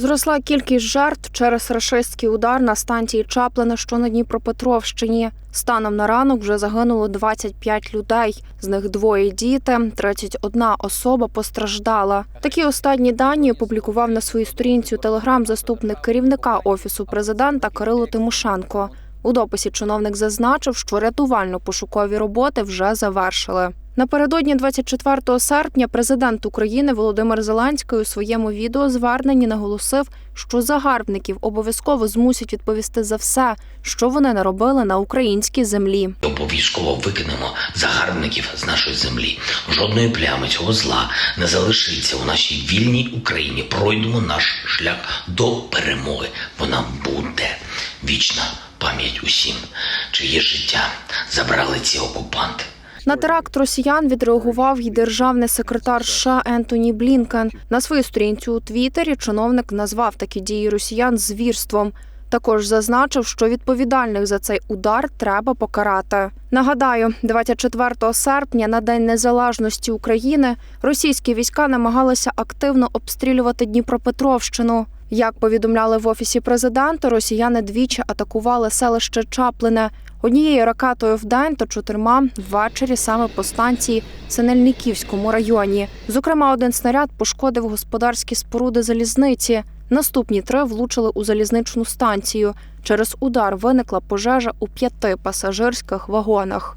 Зросла кількість жертв через рашистський удар на станції Чаплина, що на Дніпропетровщині. Станом на ранок вже загинуло 25 людей. З них двоє діти, 31 особа постраждала. Такі останні дані опублікував на своїй сторінці у Телеграм заступник керівника офісу президента Кирило Тимошенко. У дописі чиновник зазначив, що рятувально-пошукові роботи вже завершили. Напередодні 24 серпня президент України Володимир Зеленський у своєму відеозверненні наголосив, що загарбників обов'язково змусять відповісти за все, що вони наробили на українській землі. Обов'язково викинемо загарбників з нашої землі. Жодної плями цього зла не залишиться у нашій вільній Україні. Пройдемо наш шлях до перемоги. Вона буде вічна пам'ять усім, чиє життя забрали ці окупанти. На теракт росіян відреагував і державний секретар США Ентоні Блінкен. На своїй сторінці у Твіттері чиновник назвав такі дії росіян звірством. Також зазначив, що відповідальних за цей удар треба покарати. Нагадаю, 24 серпня на День Незалежності України російські війська намагалися активно обстрілювати Дніпропетровщину. Як повідомляли в офісі президента, росіяни двічі атакували селище Чаплине Однією ракатою в день та чотирма ввечері саме по станції в Сенельниківському районі. Зокрема, один снаряд пошкодив господарські споруди залізниці. Наступні три влучили у залізничну станцію. Через удар виникла пожежа у п'яти пасажирських вагонах.